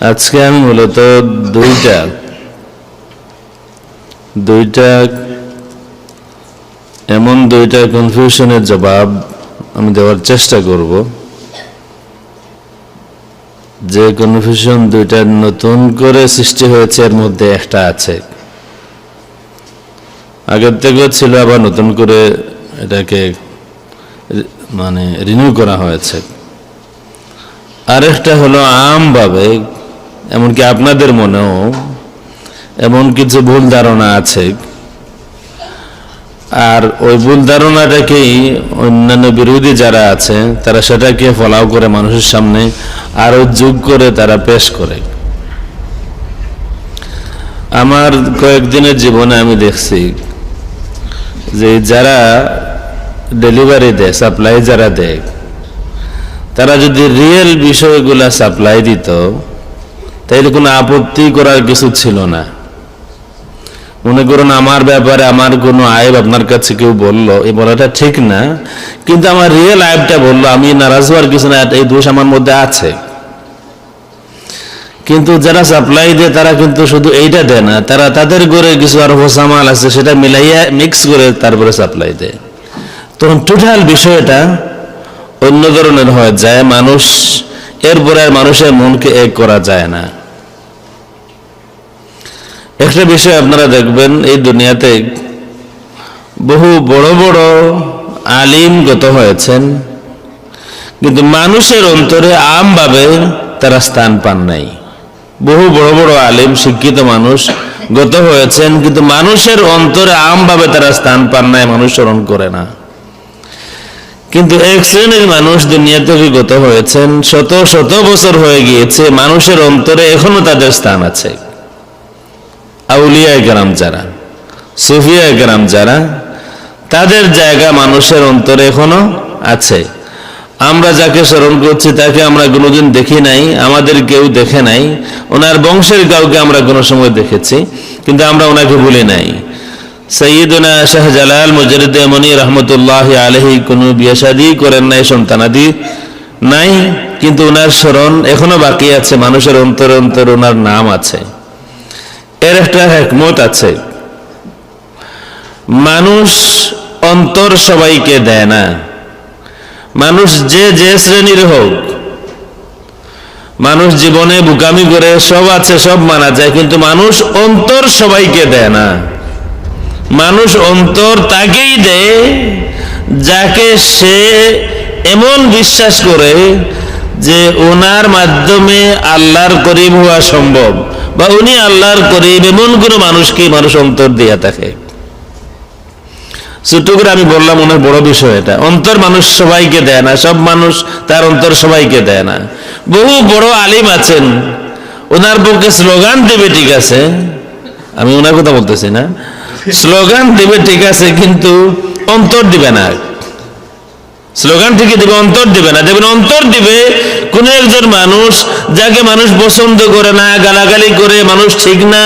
আজকে আমি মূলত দুইটা দুইটা, এমন দুইটা কনফিউশনের জবাব আমি দেওয়ার চেষ্টা করব। যে কনফিউশন দুইটা নতুন করে সৃষ্টি হয়েছে, এর মধ্যে একটা আছে। আগের থেকেও ছিল, আবার নতুন করে এটাকে মানে রিনিউ করা হয়েছে। আরেকটা হলো আমভাবে এমনকি আপনাদের মনেও এমন কিছু ভুল ধারণা আছে। আর ওই ভুল ধারণাটাকেই অন্যান্য বিরোধী যারা আছে, তারা সেটাকে ফলাও করে মানুষের সামনে আরও যোগ করে তারা পেশ করে। আমার কয়েকদিনের জীবনে আমি দেখছি যে যারা ডেলিভারি দেয় সাপ্লাই যারা দেয়, তারা যদি রিয়েল বিষয়গুলা সাপ্লাই দিত তাইলে কোনো আপত্তি করার কিছু ছিল না। মনে করুন আমার ব্যাপারে আমার কোনো আয়ব আপনার কাছে কেউ বলল, এই বলাটা ঠিক না, কিন্তু আমার রিয়েল আয়বটা বলল, আমি নারাজ হওয়ার কিছু না, এই দোষ আমার মধ্যে আছে। কিন্তু যারা সাপ্লাই দেয়, তারা কিন্তু শুধু এইটা দেয় না, তারা তাদের করে কিছু আর হোসামাল আছে, সেটা মিলাইয়া মিক্স করে তারপরে সাপ্লাই দেয়। তখন টোটাল বিষয়টা অন্য ধরনের হয়ে যায়, মানুষ, এরপরে মানুষের মনকে এক করা যায় না। একটা বিষয় আপনারা দেখবেন, এই দুনিয়াতে বহু বড় বড় আলিম গত হয়েছেন, কিন্তু মানুষের অন্তরে আমভাবে তারা স্থান পান নাই। বহু বড় বড় আলিম, শিক্ষিত মানুষ গত হয়েছেন, কিন্তু মানুষের অন্তরে আমভাবে তারা স্থান পান নাই, মানুষ স্মরণ করে না। কিন্তু এক শ্রেণির মানুষ দুনিয়াতে গত হয়েছেন, শত শত বছর হয়ে গিয়েছে, মানুষের অন্তরে এখনও তাদের স্থান আছে। আউলিয়া গ্রাম যারা সুফিয়া গ্রাম যারা, তাদের জায়গা মানুষের অন্তরে এখনও আছে। আমরা যাকে স্মরণ করছি তাকে আমরা কোনোদিন দেখি নাই, আমাদের কেউ দেখে নাই, ওনার বংশের কাউকে আমরা কোনো সময় দেখেছি, কিন্তু আমরা ওনাকে ভুলি নাই। সৈয়দনা শাহজালাল মুজরিদ মনি রহমতুল্লাহ আলহি কোনো বিয়ে শাদী করেন নাই সন্তানাদি নাই, কিন্তু ওনার স্মরণ এখনও বাকি আছে, মানুষের অন্তর অন্তর ওনার নাম আছে। এর একটা হেকমত আছে। মানুষ অন্তর সবাইকে দেয় না। মানুষ যে যে শ্রেণির হোক, মানুষ জীবনে বুকামি করে সব আছে, সব মানা যায়, কিন্তু মানুষ অন্তর সবাইকে দেয় না। মানুষ অন্তর তাকেই দেয় যাকে সে এমন বিশ্বাস করে যে ওনার মাধ্যমে আল্লাহর করিব হওয়া সম্ভব। বা উনি আল্লাহর করিব এমন কোনো মানুষকে মানুষ অন্তর দিয়া থাকে ছোট করে আমি বললাম অনেক বড় বিষয় এটা। অন্তর মানুষ সবাইকে দেয় না, সব মানুষ তার অন্তর সবাইকে দেয় না। বহু বড় আলিম আছেন, ওনার পক্ষে স্লোগান দেবে ঠিক আছে। আমি ওনার কথা বলতেছি না। স্লোগান দিবে ঠিক আছে, কিন্তু অন্তর দিবে না। স্লোগান ঠিকই দিবে, অন্তর দিবে না। দেখবেন অন্তর দিবে কোন একজন মানুষ যাকে মানুষ পছন্দ করে না, গালাগালি করে, মানুষ ঠিক না,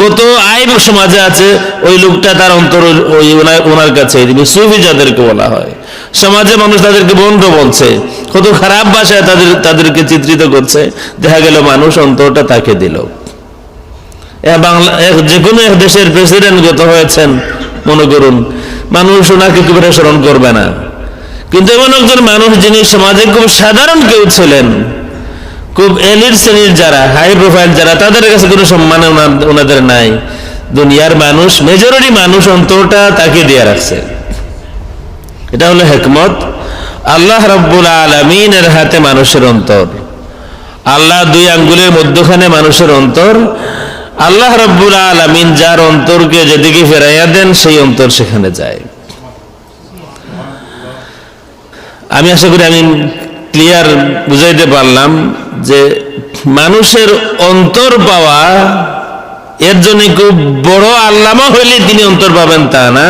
কত আইব সমাজে আছে, ওই লোকটা তার অন্তর ওই ওনার কাছে দিবে। সুফি যাদেরকে বলা হয়। সমাজে মানুষ তাদেরকে বন্ধু বলছে, কত খারাপ ভাষায় তাদের, তাদেরকে চিত্রিত করছে। দেখা গেল মানুষ অন্তরটা তাকে দিল। বাংলা যে কোনো এক দেশের প্রেসিডেন্ট গত হয়েছেন, মনে করুন, মানুষ ওনাকে কীভাবে স্মরণ করবে না। কিন্তু এমন একজন মানুষ যিনি সমাজে খুব সাধারণ কেউ ছিলেন, খুব এলির শ্রেণির যারা হাই প্রোফাইল যারা, তাদের কাছে কোনো সম্মান ওনাদের নাই। দুনিয়ার মানুষ মেজরিটি মানুষ অন্তরটা তাকে দিয়ে রাখছে। এটা হলো হেকমত। আল্লাহ রব্বুল আলমিনের হাতে মানুষের অন্তর। আল্লাহ দুই আঙ্গুলের মধ্যখানে মানুষের অন্তর। আল্লাহ রব্বুল আলমিন যার অন্তরকে যেদিকে ফেরাইয়া দেন, সেই অন্তর সেখানে যায়। আমি আশা করি আমি ক্লিয়ার বুঝাইতে পারলাম যে মানুষের অন্তর পাওয়া, এর জন্য খুব বড় আল্লামা হইলে তিনি অন্তর পাবেন তা না,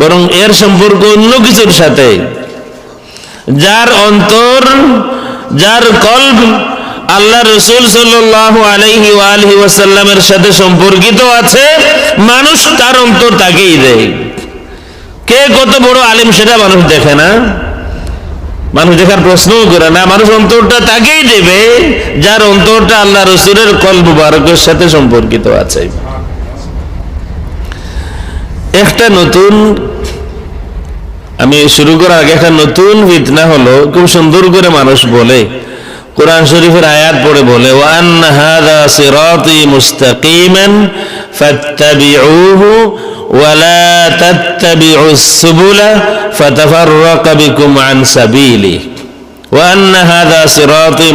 বরং এর সম্পর্ক অন্য কিছুর সাথে। যার অন্তর, যার কল্প আল্লাহ রসুল আলাইহি সাথে সম্পর্কিত আছে, মানুষ তার অন্তর তাকেই দেয়। কে কত বড় আলিম সেটা মানুষ দেখে না। মানুষ দেখার প্রশ্নও করে না, মানুষ অন্তরটা তাকেই দেবে, যার অন্তরটা আল্লাহ রসুলের কল মুবারকের সাথে সম্পর্কিত আছে। একটা নতুন, আমি শুরু করার আগে একটা নতুন ফিতনা হলো, খুব সুন্দর করে মানুষ বলে, কোরআন শরীফের আয়াত পড়ে বলে ওয়ান হাদা সিরাতি মুস্তাকিমান ফাত্তাবিউহু ওয়ালা তাত্তাবিউস সুবুলা ফাতাফাররাকা বিকুম আন সাবিলি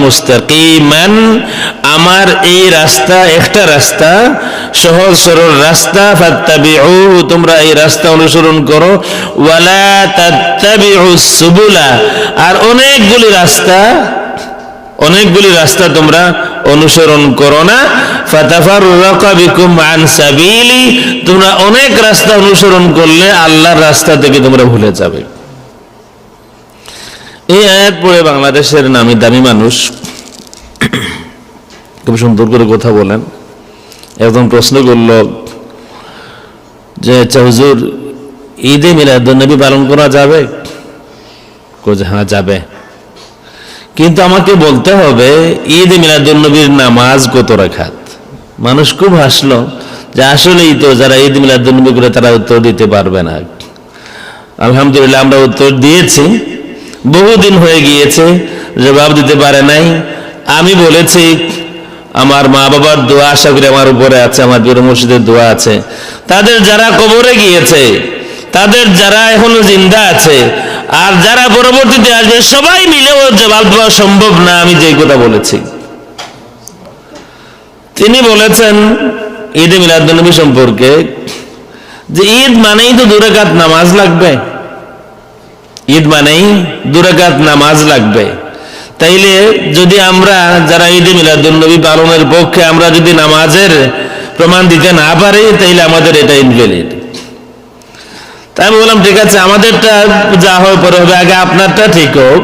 মুস্তাকিমান আমার এই রাস্তা একটা রাস্তা, সহজ সরল রাস্তা, ফাত্তাবিউহু, তোমরা এই রাস্তা অনুসরণ করো। ওয়ালা তাত্তাবিউস সুবুলা, আর অনেকগুলি রাস্তা অনেকগুলি রাস্তা তোমরা অনুসরণ করো না। তোমরা অনেক রাস্তা অনুসরণ করলে আল্লাহর রাস্তা থেকে তোমরা ভুলে যাবে। এই আয়াত পড়ে বাংলাদেশের নামি দামি মানুষ খুব সুন্দর করে কথা বলেন। একদম প্রশ্ন করল যে আচ্ছা হুজুর, ঈদে মিলাদুন্নবী পালন করা যাবে? হ্যাঁ যাবে। কিন্তু আমাকে বলতে হবে, ঈদ মিলাদুন্নবীর নামাজ কত রাখাত? মানুষ খুব হাসলো যে আসলেই তো যারা ঈদ মিলাদুন্নবী করে তারা উত্তর দিতে পারবে না। আলহামদুলিল্লাহ আমরা উত্তর দিয়েছি। বহুদিন হয়ে গিয়েছে, জবাব দিতে পারে নাই। আমি বলেছি, আমার মা বাবার দোয়া, আশা করি আমার উপরে আছে, আমার বীর মসজিদের দোয়া আছে। তাদের যারা কবরে গিয়েছে তাদের যারা এখনও জিন্দা আছে, আর যারা পরবর্তীতে আসবে, সবাই মিলেও জবাব দেওয়া সম্ভব না, আমি যেই কথা বলেছি। তিনি বলেছেন, ঈদে মিলাদুন্নবী সম্পর্কে, যে ঈদ মানেই তো দুরাকাত নামাজ লাগবে। ঈদ মানেই দুরাকাত নামাজ লাগবে। তাইলে যদি আমরা যারা ঈদে মিলাদুন্নবী পালনের পক্ষে আমরা যদি নামাজের প্রমাণ দিতে না পারি, তাইলে আমাদের এটা ইনভ্যালিড তাই আমি বললাম, ঠিক আছে, আমাদেরটা যা হয় পরে হবে। আগে আপনারটা ঠিক হোক।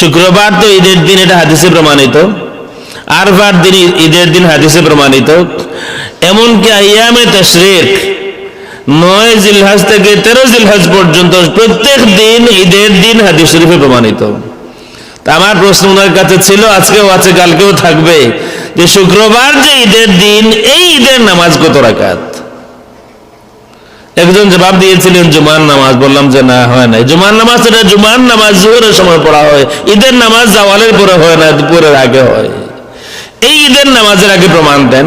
শুক্রবার তো ঈদের দিন, এটা হাদিসে প্রমাণিত। আরবার দিন ঈদের দিন হাদিসে প্রমাণিত। এমনকি আইয়ামে তশরিক, নয় জিলহাজ থেকে তেরো জিলহাজ পর্যন্ত প্রত্যেক দিন ঈদের দিন হাদিস শরীফে প্রমাণিত। তা আমার প্রশ্ন ওনার কাছে ছিল, আজকেও আছে, কালকেও থাকবে, যে শুক্রবার যে ঈদের দিন, এই ঈদের নামাজ কত রাকাত? একজন জবাব দিয়েছিলেন, জুমার নামাজ। বললাম যে, না, হয় না জুমার নামাজ এটা জুমার নামাজ, জোহরের সময় পড়া হয়। ঈদের নামাজ জাওয়ালের পরে হয় না, দুপুরের আগে হয়। এই ঈদের নামাজের আগে প্রমাণ দেন,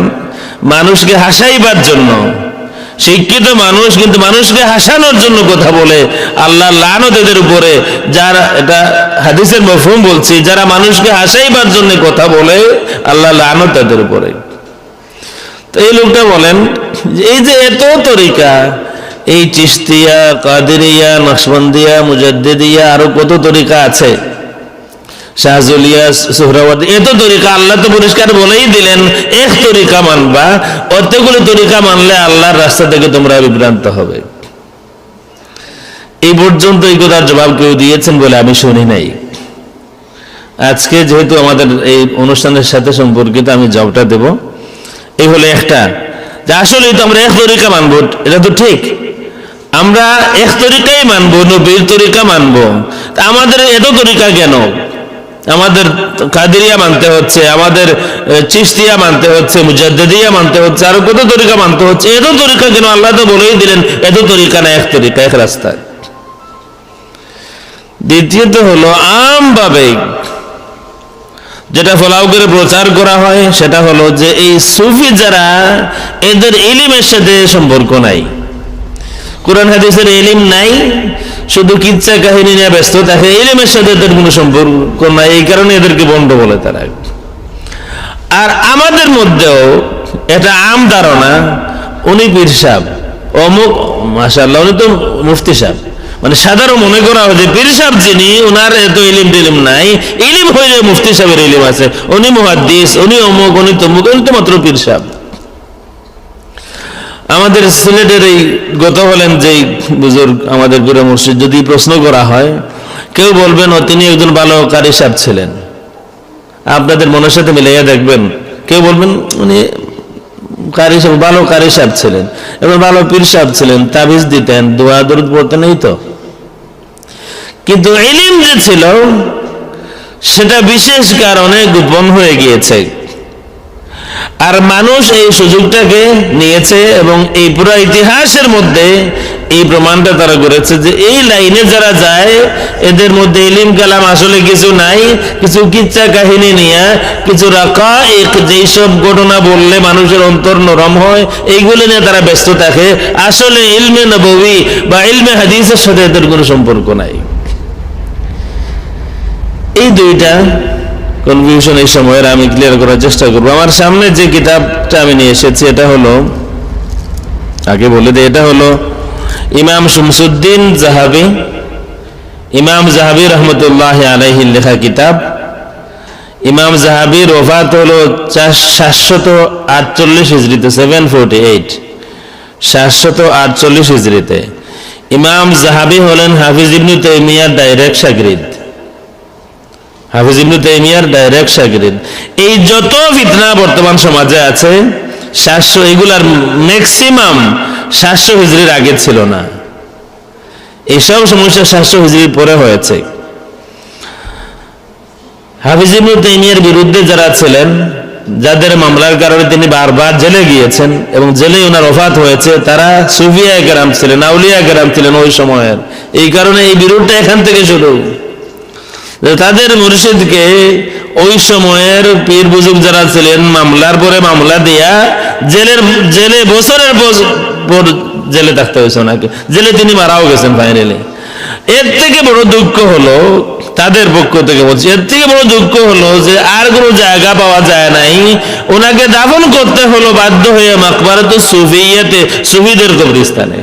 মানুষকে হাসাইবার জন্য, শিক্ষিত মানুষ কিন্তু মানুষকে হাসানোর জন্য কথা বলে। আল্লাহ লানত উপরে, যারা এটা হাদিসের মফহুম বলছি, যারা মানুষকে হাসাইবার জন্য কথা বলে আল্লাহ লানত এদের উপরে। তো এই লোকটা বলেন, এই যে এত তরিকা এই চিস্তিয়া কাদেরিয়া নকশবন্দিয়া মুজাদ্দিদিয়া আরও কত তরিকা আছে? তরিকা আল্লাহ তো বলেই দিলেন, এক তরিকা মানবা তরিকা মানলে আল্লাহর রাস্তা থেকে তোমরা বিভ্রান্ত হবে। এই জবাব কেউ দিয়েছেন বলে আমি শুনি নাই। আজকে যেহেতু আমাদের এই অনুষ্ঠানের সাথে সম্পর্কিত আমি জবটা দেব। এই হলো একটা। যে আসলে তো আমরা এক তরিকা মানবো, এটা তো ঠিক। আমরা এক তরিকাই মানবো, নবীর তরিকা মানবো। তা আমাদের এত তরিকা কেন? আমাদের কাদিরিয়া মানতে হচ্ছে, আমাদের চিস্তিয়া মানতে হচ্ছে মুজাদ্দিয়া মানতে হচ্ছে, আরও কত তরিকা মানতে হচ্ছে, এত তরিকা কেন আল্লাহ তো বলেই দিলেন, এত তরিকা না, এক তরিকা, এক রাস্তা দ্বিতীয়ত হলো, আমভাবে যেটা ফলাও করে প্রচার করা হয়, সেটা হলো যে এই সুফি যারা, এদের ইলিমের সাথে সম্পর্ক নাই। কোরআন হাদিসের ইলিম নাই, শুধু কিচ্ছা কাহিনী নিয়ে ব্যস্ত থাকে, ইলিমের সাথে এদের কোনো সম্পর্ক নাই, এই কারণে এদেরকে বন্ড বলে তারা। আর আমাদের মধ্যেও এটা আম ধারণা, উনি পীর সাহেব, অমুক মাসাল্লাহ উনি তো মুফতি সাহেব। মানে সাধারণ মনে করা হয় যে পীর সাহেব যিনি ওনার এত ইলিম টিলিম নাই, ইলিম হইলে মুফতি সাহেবের ইলিম আছে, উনি মুহাদ্দিস, উনি অমুক, উনি তমুক, উনি তো মাত্র পীর সাহেব। আমাদের সিলেটের এই গত হলেন যেই বুজুর্গ আমাদের পুরো মসজিদ, যদি প্রশ্ন করা হয়, কেউ বলবেন তিনি একজন ভালো কারি সাহেব ছিলেন। আপনাদের মনের সাথে মিলাইয়া দেখবেন, কেউ বলবেন, উনি কারি সাহেব, ভালো কারি সাহেব ছিলেন। এবং ভালো পীর সাহেব ছিলেন, তাবিজ দিতেন, দোয়া দরুদ পড়তেন, এই তো। কিন্তু ইলিম যে ছিল, সেটা বিশেষ কারণে গোপন হয়ে গিয়েছে। আর মানুষ এই সুযোগটাকে নিয়েছে এবং এই পুরো ইতিহাসের মধ্যে এই প্রমাণটা তারা করেছে যে এই লাইনে যারা যায়, এদের মধ্যে ইলিম কালাম আসলে কিছু নাই, কিছু কিচ্ছা কাহিনী নিয়ে, কিছু রাখা এক সব ঘটনা বললে মানুষের অন্তর নরম হয়, এইগুলো নিয়ে তারা ব্যস্ত থাকে। আসলে ইলমে নবী বা ইলমে হাদিসের সাথে এদের কোনো সম্পর্ক নাই। এই দুইটা কনফিউশন এই সময়ের আমি ক্লিয়ার করার চেষ্টা করব। আমার সামনে যে কিতাবটা আমি নিয়ে এসেছি, এটা হলো, আগে বলে দিই, এটা হলো ইমাম শামসুদ্দিন জাহাবি। ইমাম জাহাবি রহমতুল্লাহ আলাইহি লেখা কিতাব। ইমাম জাহাবির ওফাত হলো সাতশত আটচল্লিশ হিজড়িতে সেভেন ফোরটি এইট সাতশত আটচল্লিশ হিজড়িতে ইমাম জাহাবি হলেন হাফিজ ইবনু তৈমিয়ার ডাইরেক্ট সাগরিদ হাফিজ ইবনু তাইমিয়ার ডাইরেক্ট শাগরিদ এই যত ফিতনা বর্তমান সমাজে আছে, সাতশো, এগুলার ম্যাক্সিমাম সাতশো হিজড়ির আগে ছিল না। এইসব সমস্যা সাতশো হিজড়ির পরে হয়েছে। হাফিজ ইবনু তাইমিয়ার বিরুদ্ধে যারা ছিলেন, যাদের মামলার কারণে তিনি বারবার জেলে গিয়েছেন এবং জেলে ওনার অফাত হয়েছে, তারা সুফিয়া কেরাম ছিলেন আউলিয়া কেরাম ছিলেন ওই সময়ের। এই কারণে এই বিরোধটা এখান থেকে শুরু। তাদের মুর্শিদকে ওই সময়ের পীর বুজুক যারা ছিলেন, মামলার পরে মামলা দিয়া জেলের জেলে বছরের পর জেলে থাকতে হয়েছে ওনাকে। জেলে তিনি মারাও গেছেন ফাইনালি এর থেকে বড় দুঃখ হলো, তাদের পক্ষ থেকে বলছি, এর থেকে বড় দুঃখ হলো যে আর কোনো জায়গা পাওয়া যায় নাই। ওনাকে দাফন করতে হলো বাধ্য হয়ে মাকবারাত সুফিয়াতে, সুফিদের কবরিস্তানে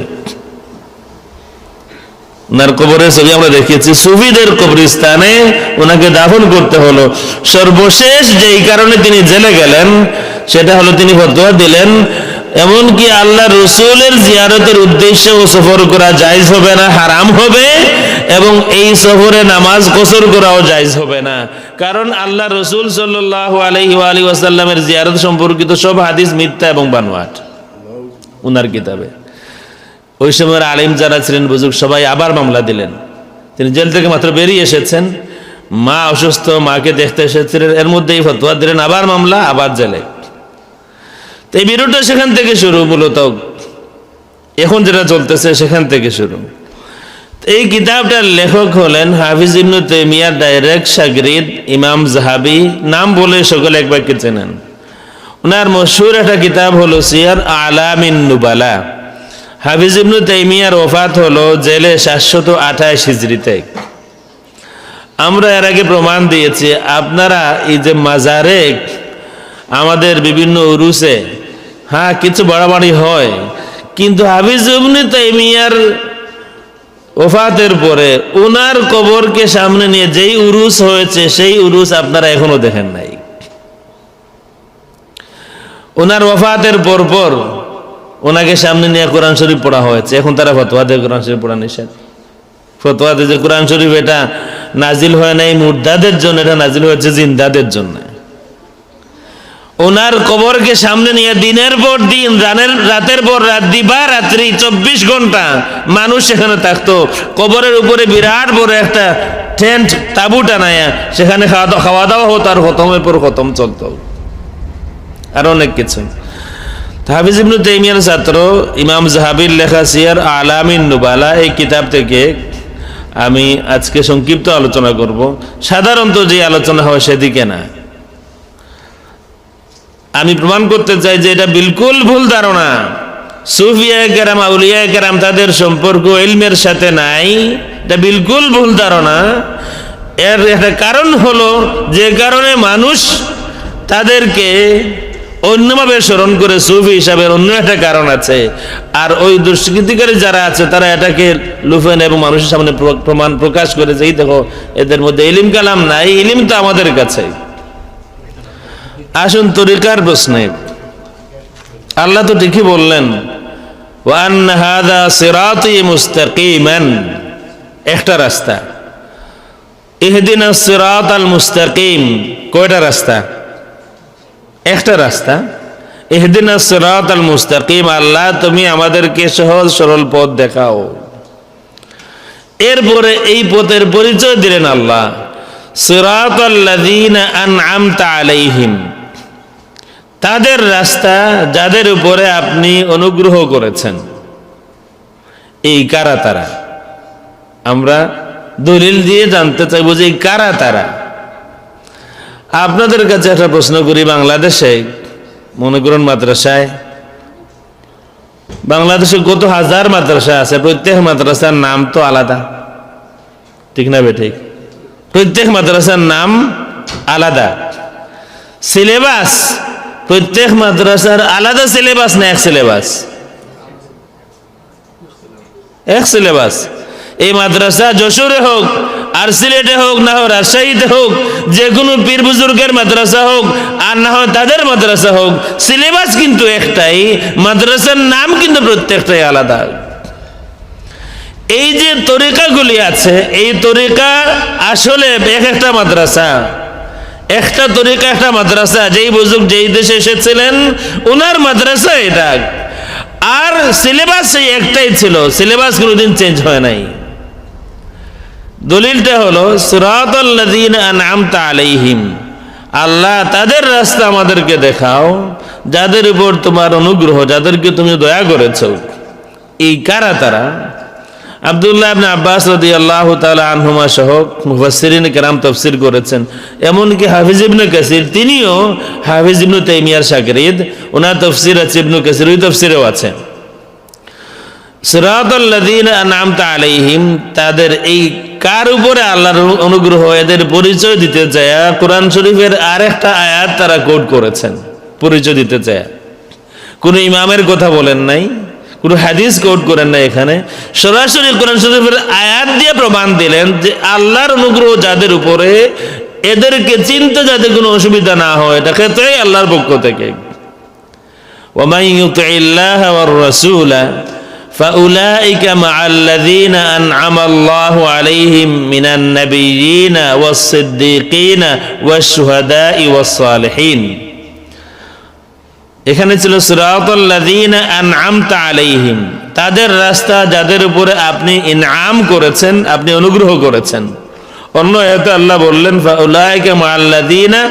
ওনার কবরের ছবি আমরা দেখিয়েছি। সুফিদের কবরিস্তানে ওনাকে দাফন করতে হলো। সর্বশেষ যেই কারণে তিনি জেলে গেলেন, সেটা হলো তিনি ফতোয়া দিলেন, এমনকি আল্লাহ রসুলের জিয়ারতের উদ্দেশ্যে ও সফর করা জায়জ হবে না, হারাম হবে, এবং এই সফরে নামাজ কসর করাও জায়জ হবে না। কারণ আল্লাহ রসুল সাল্লাহ আলহি আলী ওয়াসাল্লামের জিয়ারত সম্পর্কিত সব হাদিস মিথ্যা এবং বানোয়াট। উনার কিতাবে। ওই সময়ের আলিম যারা ছিলেন, বুজুর্গ সবাই আবার মামলা দিলেন। তিনি জেল থেকে মাত্র বেরিয়ে এসেছেন। মা অসুস্থ, মাকে দেখতে এসেছিলেন, এর মধ্যেই ফতোয়া দিলেন, আবার মামলা, আবার জেলে। তো এই বিরোধটা সেখান থেকে শুরু মূলত। এখন যেটা চলতেছে সেখান থেকে শুরু। এই কিতাবটার লেখক হলেন হাফিজ ইবনু তেমিয়ার ডাইরেক্ট সাগরিদ ইমাম জাহাবি, নাম বলে সকলে এক বাক্যে চেনেন? ওনার মশহুর একটা কিতাব হলো সিয়ার আলামিন নুবালা। হাফিজ ইবনু তাইমিয়ার ওফাত হলো জেলে সাতশত আঠাশ হিজড়িতে। আমরা এর আগে প্রমাণ দিয়েছি, আপনারা এই যে মাজারে আমাদের বিভিন্ন উরুসে হ্যাঁ কিছু বাড়াবাড়ি হয়, কিন্তু হাফিজ ইবনু তাইমিয়ার ওফাতের পরে ওনার কবরকে সামনে নিয়ে যেই উরুস হয়েছে, সেই উরুস আপনারা এখনও দেখেন নাই। ওনার ওফাতের পর পর ওনাকে সামনে নিয়ে কোরআন শরীফ পড়া হয়েছে। এখন তারা ফতোয়া দিয়ে কোরআন শরীফ পড়া নিষেধ। ফতোয়া দিয়ে যে কোরআন শরীফ এটা নাজিল হয় নাই, মুর্দাদের জন্য এটা নাজিল হয়েছে জিন্দাদের জন্য। ওনার কবরকে সামনে নিয়ে দিনের পর দিন, রানের, রাতের পর রাত, দিবা, রাত্রি, চব্বিশ ঘণ্টা মানুষ সেখানে থাকতো। কবরের উপরে বিরাট বড় একটা টেন্ট তাবু টানায়া সেখানে খাওয়া দাওয়া হতো আর খতমের পর খতম চলতো। আর অনেক কিছু হাফিজ ইবনু তাইমিয়ার ছাত্র ইমাম জাহাবির লেখা সিয়ার আলামিন নুবালা এই কিতাব থেকে আমি আজকে সংক্ষিপ্ত আলোচনা করব। সাধারণত যে আলোচনা হয় সেদিকে না। আমি প্রমাণ করতে চাই যে এটা বিলকুল ভুল ধারণা। সুফিয়া কেরাম, আউলিয়া কেরাম তাদের সম্পর্ক, ইলমের সাথে নাই। এটা বিলকুল ভুল ধারণা। এর একটা কারণ হলো যে কারণে মানুষ তাদেরকে অন্যভাবে স্মরণ করে সুফি হিসাবে অন্য একটা কারণ আছে। আর ওই দুষ্কৃতিকারী যারা আছে, তারা এটাকে লুফেন এবং মানুষের সামনে প্রমাণ প্রকাশ করে যে, এই দেখো, এদের মধ্যে ইলিম কালাম নাই, ইলিম তো আমাদের কাছে। আসুন তরিকার প্রশ্নে। আল্লাহ তো ঠিকই বললেন ওয়ান একটা রাস্তা। ইহদিনা আল কয়টা রাস্তা? একটা রাস্তা এহদিনা সিরাত আল মুস্তাকিম, আল্লাহ তুমি আমাদেরকে সহজ সরল পথ দেখাও। এরপরে এই পথের পরিচয় দিলেন আল্লাহ আলাইহিম। তাদের রাস্তা যাদের উপরে আপনি অনুগ্রহ করেছেন। এই কারা তারা? আমরা দলিল দিয়ে জানতে চাইব যে এই কারা তারা? আপনাদের কাছে একটা প্রশ্ন করি, বাংলাদেশে, মনে করুন মাদ্রাসায়, বাংলাদেশে কত হাজার মাদ্রাসা আছে, প্রত্যেক মাদ্রাসার নাম তো আলাদা। ঠিক না বেঠিক প্রত্যেক মাদ্রাসার নাম আলাদা। সিলেবাস, প্রত্যেক মাদ্রাসার আলাদা সিলেবাস না এক সিলেবাস? এক সিলেবাস। এই মাদ্রাসা যশোরে হোক আর সিলেটে হোক না হোক, রাজশাহীতে হোক, যে কোনো পীর বুজুর্গের মাদ্রাসা হোক, আর না হয় তাদের মাদ্রাসা হোক, সিলেবাস কিন্তু একটাই, মাদ্রাসার নাম কিন্তু প্রত্যেকটাই আলাদা। এই যে তরিকাগুলি আছে, এই তরিকা আসলে এক একটা মাদ্রাসা, একটা তরিকা, একটা মাদ্রাসা, যেই বুজুর্গ যেই দেশে এসেছিলেন ওনার মাদ্রাসা এটা। আর সিলেবাস সেই একটাই ছিল, সিলেবাস কোনোদিন চেঞ্জ হয় নাই। দলিলটা হলো, সিরাতাল্লাযীন আনআমতা আলাইহিম আল্লাহ তাদের রাস্তা আমাদেরকে দেখাও, যাদের উপর তোমার অনুগ্রহ, যাদেরকে তুমি দয়া করেছ। এই কারা তারা? আব্দুল্লাহ ইবনে আব্বাস রাদিয়াল্লাহু তাআলা আনহুমা সহ মুফাসসিরিন কেরাম তাফসীর করেছেন। এমনকি হাফিজ ইবনে কাসির, তিনিও হাফিজ ইবনে তাইমিয়ার শাগরিদ ওনার তাফসীর আছে, ইবনে কাসির ওই তাফসীরেও আছে। সিরাতাল্লাযীনা আনআমতা আলাইহিম, তাদের এই কার উপরে আল্লাহর অনুগ্রহ এদের পরিচয় দিতে চায় কোরআন শরীফের আরেকটা আয়াত তারা কোট করেছেন। পরিচয় দিতে চায় কোন ইমামের কথা বলেন নাই, কোনো হাদিস কোট করেন না এখানে। সরাসরি কোরআন শরীফের আয়াত দিয়ে প্রমাণ দিলেন যে আল্লাহর অনুগ্রহ যাদের উপরে এদেরকে চিনতে যাতে কোনো অসুবিধা না হয়, এটা ক্ষেত্রেই আল্লাহর পক্ষ থেকে। ওমাই ইউতিল্লাহ রাসূলা فأولئك مع الذين أنعم الله عليهم من النبيين والصديقين والشهداء والصالحين এখানে ছিল সিরাতাল্লাযীনা আনআমতা আলাইহিম তাদের রাস্তা যাদের উপরে আপনি ইনআম করেছেন আপনি অনুগ্রহ করেছেন অন্য আয়াতে আল্লাহ বললেন ফাউলাইকা মাআল্লাযীনা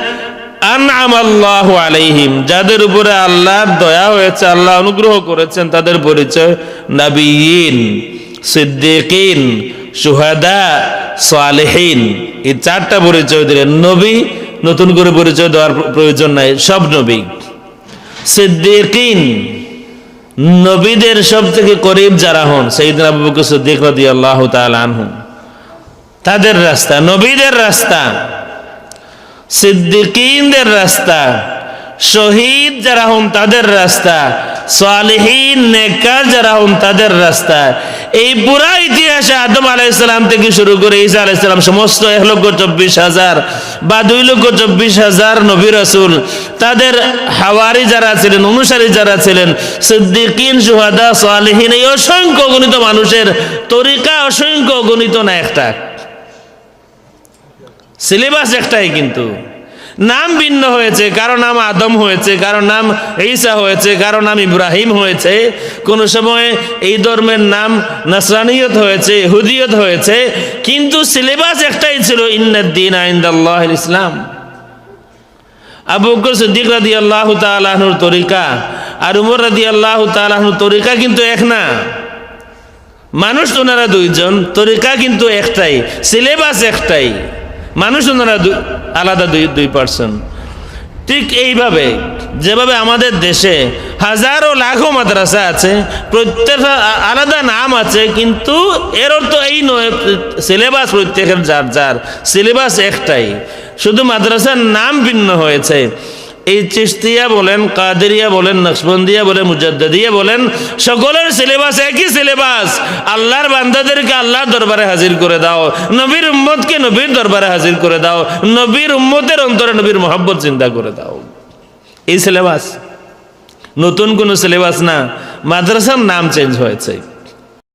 আনআমাল্লাহু আলাইহিম, যাদের উপরে আল্লাহর দয়া হয়েছে, আল্লাহ অনুগ্রহ করেছেন, তাদের পরিচয় নবিয়িন, সিদ্দিকিন সুহাদা সালেহিন। এই চারটা পরিচয় দিলেন নবী, নতুন করে পরিচয় দেওয়ার প্রয়োজন নাই, সব নবী। সিদ্দিকিন, নবীদের সব থেকে করিব যারা হন সেইদিন আবু বকর সিদ্দিক রাদিয়াল্লাহু তাআলা আনহু। তাদের রাস্তা, নবীদের রাস্তা। সিদ্দিকিনদের রাস্তা, শহীদ যারা হন তাদের রাস্তা যারা তাদের রাস্তা। এই পুরা ইতিহাসে আদম থেকে শুরু করে সমস্ত এক লক্ষ চব্বিশ হাজার বা দুই লক্ষ চব্বিশ হাজার তাদের হাওয়ারি যারা ছিলেন, অনুসারী যারা ছিলেন, সিদ্দিকিন, সুহাদা, সালেহীন, এই অসংখ্য গণিত মানুষের তরিকা অসংখ্য গণিত না একটা। সিলেবাস একটাই কিন্তু। নাম ভিন্ন হয়েছে, কারও নাম আদম হয়েছে, কারও নাম ঈসা হয়েছে, কারও নাম ইব্রাহিম হয়েছে। কোন সময় এই ধর্মের নাম নাসরানিয়ত হয়েছে হুদিয়ত হয়েছে, কিন্তু সিলেবাস একটাই ছিল ইন্নাদ্দিন আইন্দাল্লাহ ইসলাম। আবু বকর সিদ্দিক রাদি আল্লাহ তালাহুর তরিকা আর উমর রাদি আল্লাহ তালাহুর তরিকা কিন্তু এক না। মানুষ ওনারা দুইজন, তরিকা কিন্তু একটাই সিলেবাস একটাই। মানুষ ওনারা আলাদা দুই দুই পার্সন ঠিক এইভাবে, যেভাবে আমাদের দেশে হাজারো লাখো মাদ্রাসা আছে, প্রত্যেকটা আলাদা নাম আছে, কিন্তু এর অর্থ এই নয়, সিলেবাস প্রত্যেকের যার যার। সিলেবাস একটাই। শুধু মাদ্রাসার নাম ভিন্ন হয়েছে। এই চিস্তিয়া বলেন, কাদেরিয়া বলেন, নকশবন্দিয়া বলেন মুজাদ্দিয়া বলেন, সকলের সিলেবাস একই সিলেবাস আল্লাহর বান্দাদেরকে আল্লাহর দরবারে হাজির করে দাও। নবীর উম্মতকে নবীর দরবারে হাজির করে দাও। নবীর উম্মতের অন্তরে নবীর মহব্বত চিন্তা করে দাও। এই সিলেবাস নতুন কোনো সিলেবাস না। মাদ্রাসার নাম চেঞ্জ হয়েছে।